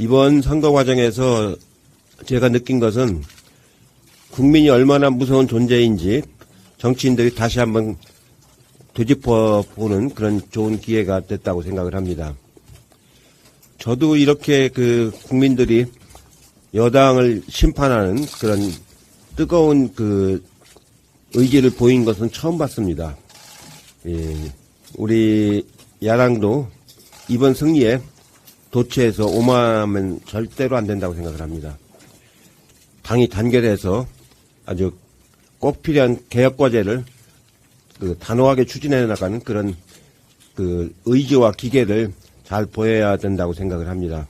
이번 선거 과정에서 제가 느낀 것은 국민이 얼마나 무서운 존재인지 정치인들이 다시 한번 되짚어 보는 그런 좋은 기회가 됐다고 생각을 합니다. 저도 이렇게 그 국민들이 여당을 심판하는 그런 뜨거운 그 의지를 보인 것은 처음 봤습니다. 예, 우리 야당도 이번 승리에 도처에서 오만하면 절대로 안 된다고 생각을 합니다. 당이 단결해서 아주 꼭 필요한 개혁 과제를 그 단호하게 추진해 나가는 그런 그 의지와 기계를 잘 보여야 된다고 생각을 합니다.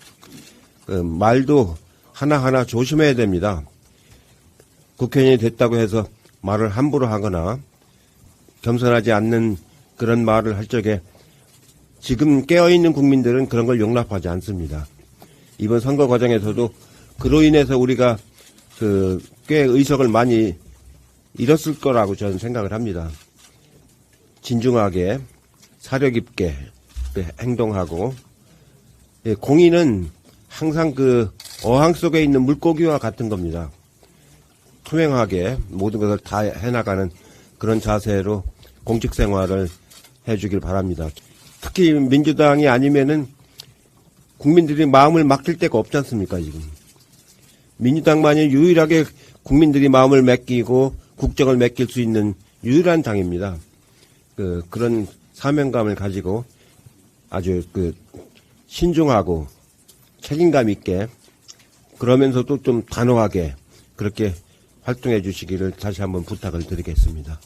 그 말도 하나하나 조심해야 됩니다. 국회의원이 됐다고 해서 말을 함부로 하거나 겸손하지 않는 그런 말을 할 적에 지금 깨어있는 국민들은 그런 걸 용납하지 않습니다. 이번 선거 과정에서도 그로 인해서 우리가 그 꽤 의석을 많이 잃었을 거라고 저는 생각을 합니다. 진중하게 있게 그 행동하고 예, 공인은 항상 그 어항 속에 있는 물고기와 같은 겁니다. 투명하게 모든 것을 다 해나가는 그런 자세로 공직 생활을 해주길 바랍니다. 특히 민주당이 아니면은 국민들이 마음을 맡길 데가 없지 않습니까, 지금. 민주당만이 유일하게 국민들이 마음을 맡기고 국정을 맡길 수 있는 유일한 당입니다. 그, 그런 사명감을 가지고 아주 그 신중하고 책임감 있게 그러면서도 좀 단호하게 그렇게 활동해 주시기를 다시 한번 부탁을 드리겠습니다.